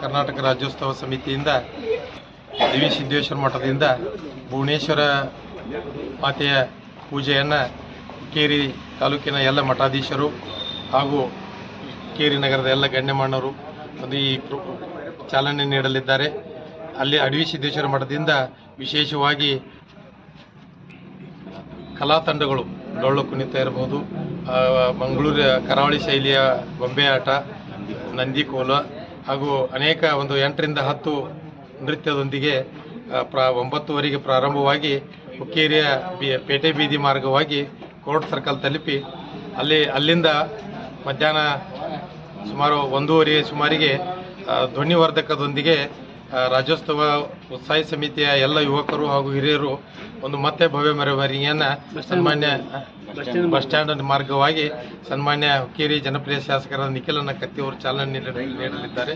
ಕರ್ನಾಟಕ ರಾಜ್ಯೋತ್ಸವ ಸಮಿತಿಯಿಂದ ದೇವಿ ಸಿದ್ದೇಶ್ವರ ಮಠದಿಂದ ಭುವನೇಶ್ವರ ಮಾತೆಯ ಪೂಜೆಯನ್ನು ಕೇರಿ ತಾಲೂಕಿನ ಎಲ್ಲ ಮಠಾಧೀಶರು ಹಾಗೂ ಕೇರಿ ನಗರದ ಎಲ್ಲ ಗಣ್ಯಮಾನ್ಯರು ಒಂದು ಈ ಚಾಲನೆ ನೀಡಲಿದ್ದಾರೆ. ಅಲ್ಲಿ ಅಡವಿ ಸಿದ್ದೇಶ್ವರ ಮಠದಿಂದ ವಿಶೇಷವಾಗಿ ಕಲಾ ತಂಡಗಳು ಡೊಳ್ಳು ಕುಣಿತ ಇರಬಹುದು. ಆ, ಮಂಗಳೂರು ಕರಾವಳಿ ಶೈಲಿಯ ಗೊಂಬೆ ಆಟ ನಂದಿ ಕೋಲ ಹಾಗೂ ಅನೇಕ ಒಂದು ಎಂಟರಿಂದ ಹತ್ತು ನೃತ್ಯದೊಂದಿಗೆ ಪ್ರಾ ಒಂಬತ್ತುವರೆಗೆ ಪ್ರಾರಂಭವಾಗಿ ಹುಕ್ಕೇರಿಯ ಪೇಟೆ ಬೀದಿ ಮಾರ್ಗವಾಗಿ ಕೋರ್ಟ್ ಸರ್ಕಲ್ ತಲುಪಿ ಅಲ್ಲಿ ಅಲ್ಲಿಂದ ಮಧ್ಯಾಹ್ನ ಸುಮಾರು ಒಂದೂವರೆ ಸುಮಾರಿಗೆ ಧ್ವನಿವರ್ಧಕದೊಂದಿಗೆ ರಾಜ್ಯೋತ್ಸವ ಉತ್ಸಾಹಿ ಸಮಿತಿಯ ಎಲ್ಲ ಯುವಕರು ಹಾಗೂ ಹಿರಿಯರು ಒಂದು ಮತ್ತೆ ಭವ್ಯ ಮೆರವಣಿಗೆಯನ್ನು ಸನ್ಮಾನ್ಯ ಬಸ್ ಸ್ಟ್ಯಾಂಡ್ ಮಾರ್ಗವಾಗಿ ಸನ್ಮಾನ್ಯ ಹುಕ್ಕೇರಿ ಜನಪ್ರಿಯ ಶಾಸಕರ ನಿಖಿಲನ ಕತ್ತಿ ಅವರು ಚಾಲನೆ ನೀಡ- ನೀಡಲಿದ್ದಾರೆ.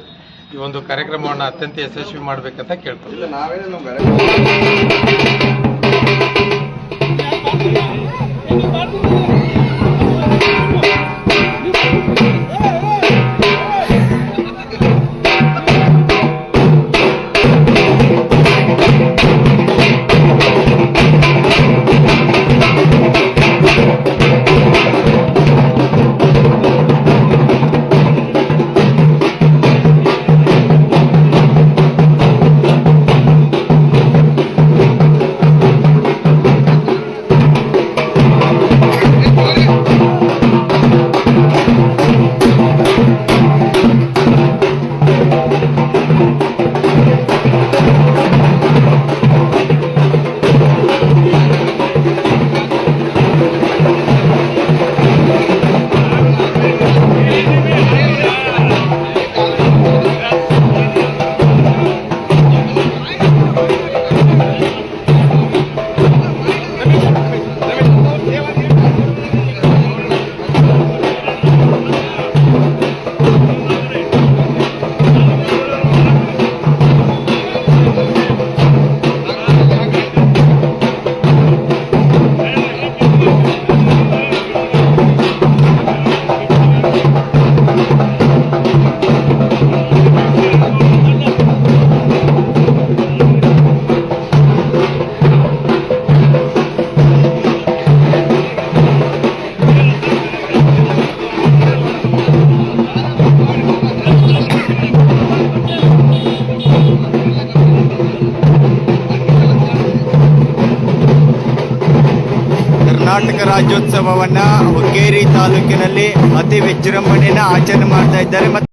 ಈ ಒಂದು ಕಾರ್ಯಕ್ರಮವನ್ನು ಅತ್ಯಂತ ಯಶಸ್ವಿ ಮಾಡಬೇಕಂತ ಕೇಳ್ಕೊಳ್ತೀನಿ ಕರ್ನಾಟಕ ರಾಜ್ಯೋತ್ಸವವನ್ನ ಹೊಕ್ಕೇರಿ ತಾಲೂಕಿನಲ್ಲಿ ಅತಿ ವಿಜೃಂಭಣೆಯನ್ನ ಆಚರಣೆ ಮಾಡ್ತಾ ಇದ್ದಾರೆ. ಮತ್ತು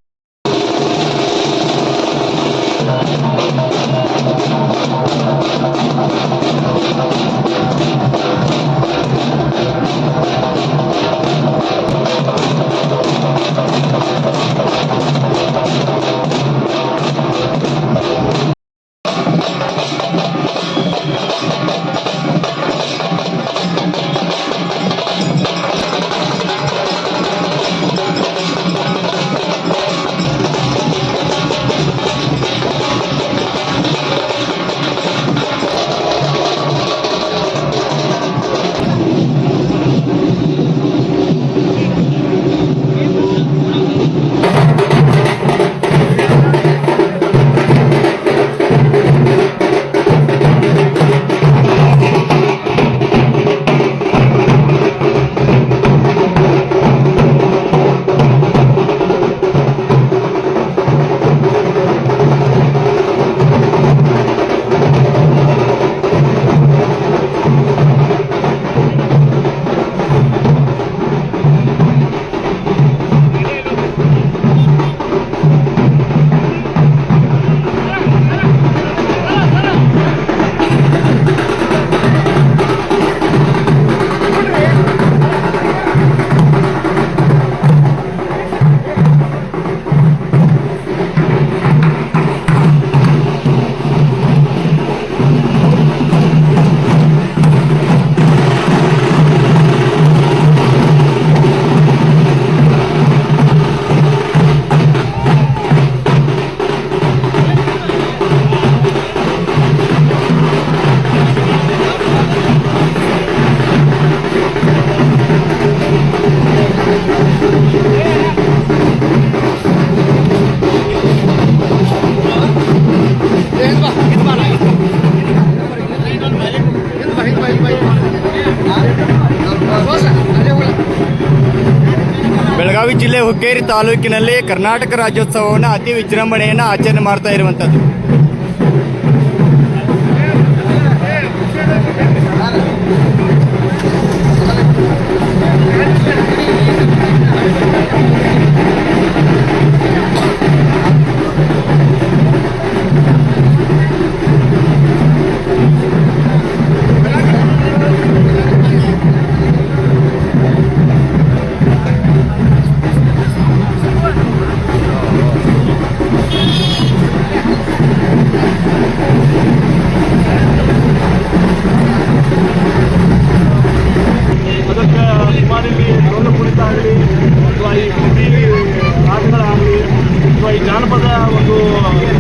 ಬೆಳಗಾವಿ ಜಿಲ್ಲೆ ಹುಕ್ಕೇರಿ ತಾಲೂಕಿನಲ್ಲಿ ಕರ್ನಾಟಕ ರಾಜ್ಯೋತ್ಸವವನ್ನು ಅತಿ ವಿಜೃಂಭಣೆಯನ್ನು ಆಚರಣೆ ಮಾಡ್ತಾ ಇರುವಂಥದ್ದು.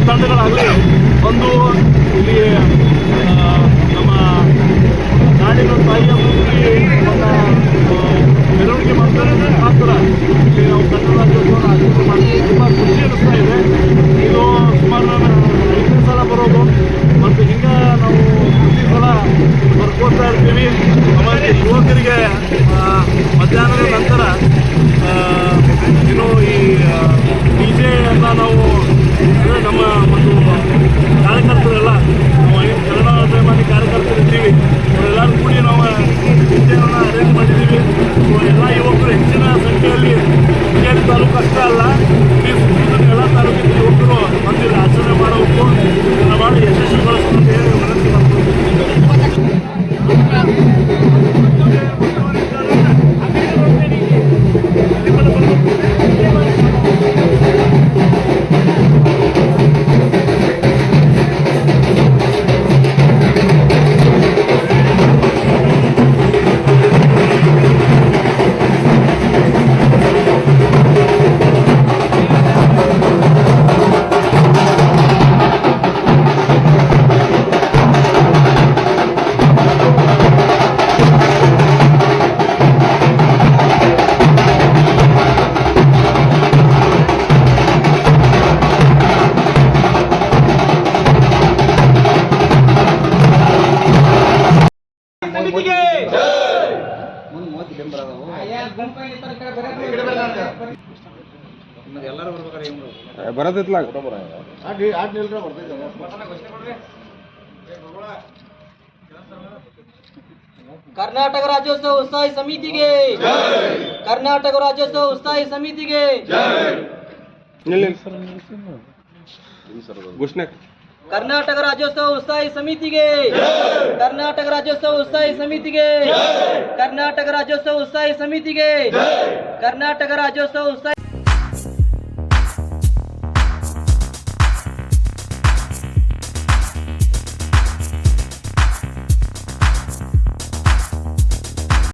当这个老六。ಟಿಪ್ಪುಗೆ ಬರದಿತ್ಲ. ಕರ್ನಾಟಕ ರಾಜ್ಯೋತ್ಸವ ಉಸ್ತಾಯಿ ಸಮಿತಿಗೆ. ಕರ್ನಾಟಕ ರಾಜ್ಯೋತ್ಸವ ಉತ್ಸಾಹಿ ಸಮಿತಿಗೆ. ಘೋಷಣೆ. कर्नाटक राज्योत्सव उत्साही समिति के। कर्नाटक राज्योत्सव उत्साही समिति के। कर्नाटक राज्योत्सव उत्साही समिति के। कर्नाटक राज्योत्सव उत्साही